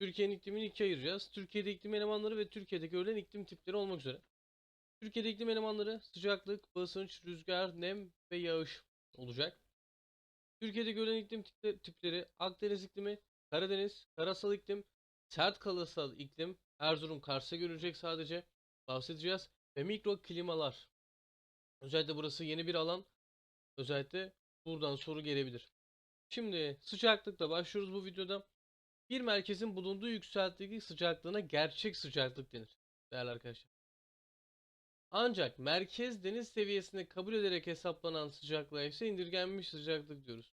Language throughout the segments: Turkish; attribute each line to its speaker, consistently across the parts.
Speaker 1: Türkiye'nin iklimini ikiye ayıracağız. Türkiye'de iklim elemanları ve Türkiye'de görülen iklim tipleri olmak üzere. Türkiye'de iklim elemanları sıcaklık, basınç, rüzgar, nem ve yağış olacak. Türkiye'de görülen iklim tiple- tipleri Akdeniz iklimi, Karadeniz, karasal iklim, sert karasal iklim, Erzurum, Kars'a görülecek sadece bahsedeceğiz ve mikro klimalar. Özellikle burası yeni bir alan. Özellikle buradan soru gelebilir. Şimdi sıcaklıkla başlıyoruz bu videoda. Bir merkezin bulunduğu yükseltilik sıcaklığına gerçek sıcaklık denir değerli arkadaşlar. Ancak merkez deniz seviyesinde kabul ederek hesaplanan sıcaklığa ise indirgenmiş sıcaklık diyoruz.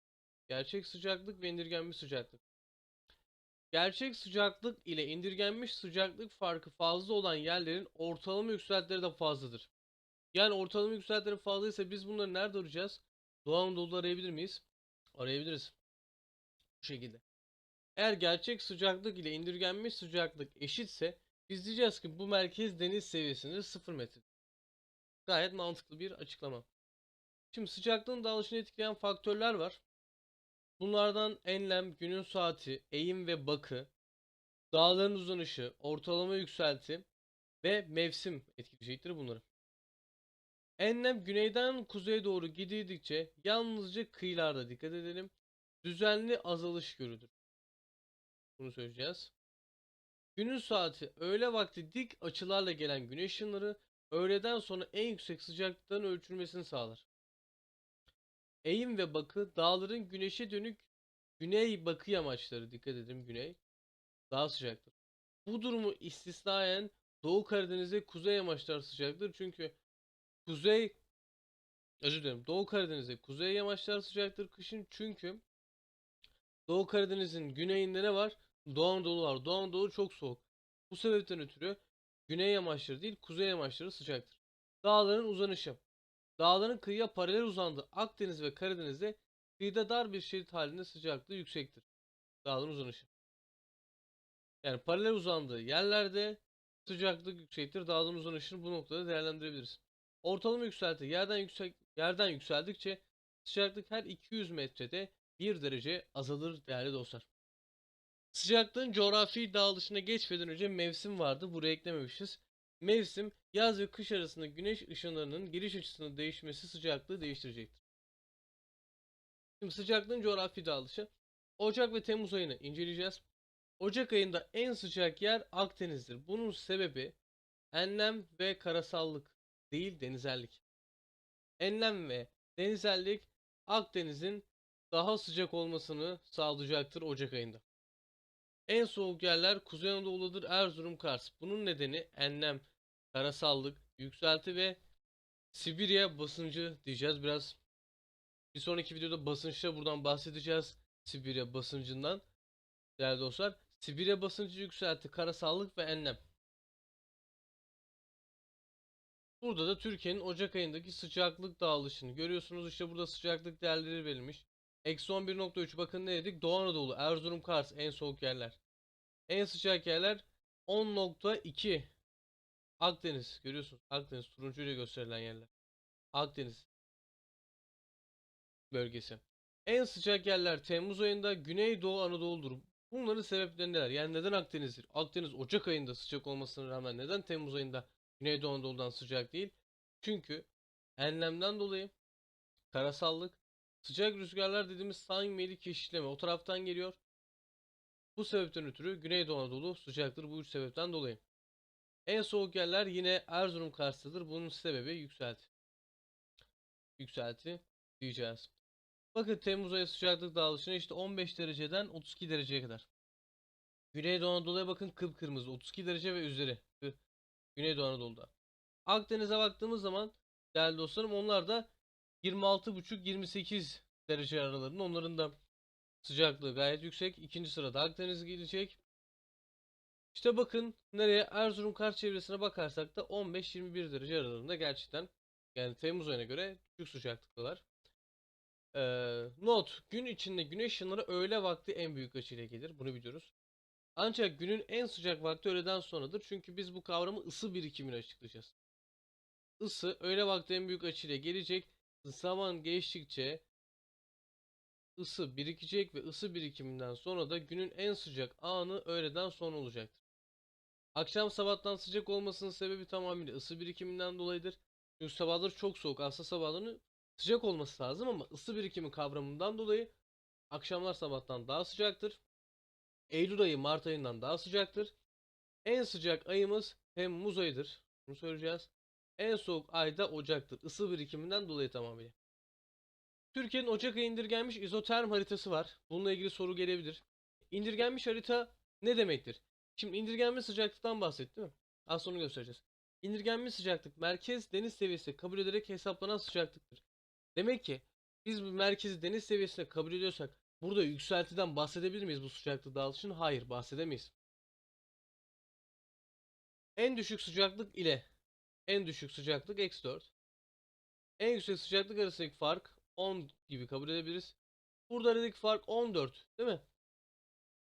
Speaker 1: Gerçek sıcaklık ve indirgenmiş sıcaklık. Gerçek sıcaklık ile indirgenmiş sıcaklık farkı fazla olan yerlerin ortalama yükseltileri de fazladır. Yani ortalama yükseltileri fazlaysa biz bunları nerede arayacağız? Doğu Anadolu'da arayabilir miyiz? Arayabiliriz. Bu şekilde. Eğer gerçek sıcaklık ile indirgenmiş sıcaklık eşitse biz diyeceğiz ki bu merkez deniz seviyesinde 0 metre. Gayet mantıklı bir açıklama. Şimdi sıcaklığın dağılışını etkileyen faktörler var. Bunlardan enlem, günün saati, eğim ve bakı, dağların uzanışı, ortalama yükselti ve mevsim etkileyecektir bunları. Enlem güneyden kuzeye doğru gidildikçe yalnızca kıyılarda dikkat edelim. Düzenli azalış görülür. Bunu söyleyeceğiz. Günün saati öğle vakti dik açılarla gelen güneş ışınları öğleden sonra en yüksek sıcaklıkların ölçülmesini sağlar. Eğim ve bakı dağların güneşe dönük güney bakı yamaçları dikkat edin güney daha sıcaktır. Bu durumu istisnaen Doğu Karadeniz'e kuzey yamaçlar sıcaktır. Çünkü kuzey özür dilerim Doğu Karadeniz'e kuzey yamaçlar sıcaktır kışın çünkü Doğu Karadeniz'in güneyinde ne var? Doğu Anadolu var. Doğu Anadolu çok soğuk. Bu sebepten ötürü güney yamaçları değil kuzey yamaçları sıcaktır. Dağların uzanışı. Dağların kıyıya paralel uzandığı Akdeniz ve Karadeniz'de kıyıda dar bir şerit halinde sıcaklığı yüksektir. Dağların uzanışı. Yani paralel uzandığı yerlerde sıcaklık yüksektir. Dağların uzanışını bu noktada değerlendirebiliriz. Ortalama yükselti yerden yüksek yerden yükseldikçe sıcaklık her 200 metrede 1 derece azalır değerli dostlar. Sıcaklığın coğrafi dağılışına geçmeden önce mevsim vardı. Buraya eklememişiz. Mevsim yaz ve kış arasında güneş ışınlarının giriş açısının değişmesi sıcaklığı değiştirecektir. Şimdi sıcaklığın coğrafi dağılışı. Ocak ve Temmuz ayını inceleyeceğiz. Ocak ayında en sıcak yer Akdeniz'dir. Bunun sebebi enlem ve karasallık değil denizellik. Enlem ve denizellik Akdeniz'in daha sıcak olmasını sağlayacaktır Ocak ayında. En soğuk yerler Kuzey Anadolu'dur Erzurum, Kars. Bunun nedeni enlem, karasallık, yükselti ve Sibirya basıncı diyeceğiz. Biraz bir sonraki videoda basınçta buradan bahsedeceğiz. Sibirya basıncından. Değerli dostlar. Sibirya basıncı yükselti, karasallık ve enlem. Burada da Türkiye'nin Ocak ayındaki sıcaklık dağılışını görüyorsunuz. İşte burada sıcaklık değerleri verilmiş. Eksi 11.3 bakın ne dedik? Doğu Anadolu, Erzurum, Kars en soğuk yerler. En sıcak yerler 10.2 Akdeniz görüyorsunuz. Akdeniz turuncu ile gösterilen yerler. Akdeniz bölgesi. En sıcak yerler Temmuz ayında Güneydoğu Anadolu'dur. Bunların sebepleri neler? Yani neden Akdeniz'dir? Akdeniz Ocak ayında sıcak olmasına rağmen neden Temmuz ayında Güneydoğu Anadolu'dan sıcak değil? Çünkü enlemden dolayı karasallık, sıcak rüzgarlar dediğimiz sahil meyli keşişleme o taraftan geliyor. Bu sebepten ötürü Güneydoğu Anadolu sıcaktır bu üç sebepten dolayı. En soğuk yerler yine Erzurum Kars'tadır. Bunun sebebi yükselti. Yükselti diyeceğiz. Bakın Temmuz ayı sıcaklık dağılışına işte 15 dereceden 32 dereceye kadar. Güneydoğu Anadolu'ya bakın kıpkırmızı 32 derece ve üzeri. Güneydoğu Anadolu'da. Akdeniz'e baktığımız zaman değerli dostlarım onlar da 26,5-28 derece aralarında. Onların da sıcaklığı gayet yüksek. İkinci sırada Akdeniz gelecek. İşte bakın nereye Erzurum Kars çevresine bakarsak da 15-21 derece aralarında gerçekten yani Temmuz ayına göre düşük sıcaklıktalar. Ee, not gün içinde güneş ışınları öğle vakti en büyük açıyla gelir. Bunu biliyoruz. Ancak günün en sıcak vakti öğleden sonradır. Çünkü biz bu kavramı ısı birikimini açıklayacağız. Isı öğle vakti en büyük açıyla gelecek. Zaman geçtikçe ısı birikecek ve ısı birikiminden sonra da günün en sıcak anı öğleden sonra olacaktır. Akşam sabahtan sıcak olmasının sebebi tamamıyla ısı birikiminden dolayıdır. Çünkü sabahları çok soğuk. Aslında sabahların sıcak olması lazım ama ısı birikimi kavramından dolayı akşamlar sabahtan daha sıcaktır. Eylül ayı Mart ayından daha sıcaktır. En sıcak ayımız Temmuz ayıdır. Bunu söyleyeceğiz. En soğuk ayda Ocak'tır. Isı birikiminden dolayı tamamıyla. Türkiye'nin Ocak ayı indirgenmiş izoterm haritası var. Bununla ilgili soru gelebilir. İndirgenmiş harita ne demektir? Şimdi indirgenmiş sıcaklıktan bahsettik değil? Az sonra göstereceğiz. İndirgenmiş sıcaklık merkez deniz seviyesi kabul ederek hesaplanan sıcaklıktır. Demek ki biz bu merkezi deniz seviyesine kabul ediyorsak burada yükseltiden bahsedebilir miyiz bu sıcaklık dağılışının? Hayır bahsedemeyiz. En düşük sıcaklık ile en düşük sıcaklık eksi 4. En yüksek sıcaklık arasındaki fark 10 gibi kabul edebiliriz. Burada aradaki fark 14 değil mi?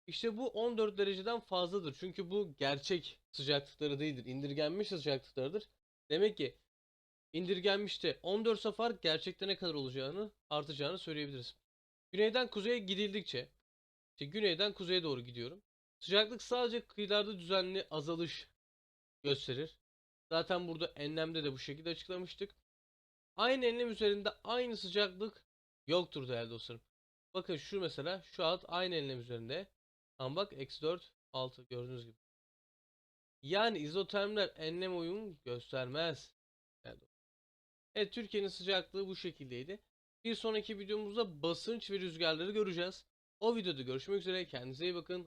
Speaker 1: İşte bu 14 dereceden fazladır. Çünkü bu gerçek sıcaklıkları değildir. İndirgenmiş sıcaklıklarıdır. Demek ki indirgenmişte 14 ise fark gerçekte ne kadar olacağını artacağını söyleyebiliriz. Güneyden kuzeye gidildikçe işte güneyden kuzeye doğru gidiyorum. Sıcaklık sadece kıyılarda düzenli azalış gösterir. Zaten burada enlemde de bu şekilde açıklamıştık. Aynı enlem üzerinde aynı sıcaklık yoktur değerli dostlarım. Bakın şu mesela şu alt aynı enlem üzerinde. Ama bak eksi 4 6 gördüğünüz gibi. Yani izotermler enlem uyum göstermez. Evet Türkiye'nin sıcaklığı bu şekildeydi. Bir sonraki videomuzda basınç ve rüzgarları göreceğiz. O videoda görüşmek üzere. Kendinize iyi bakın.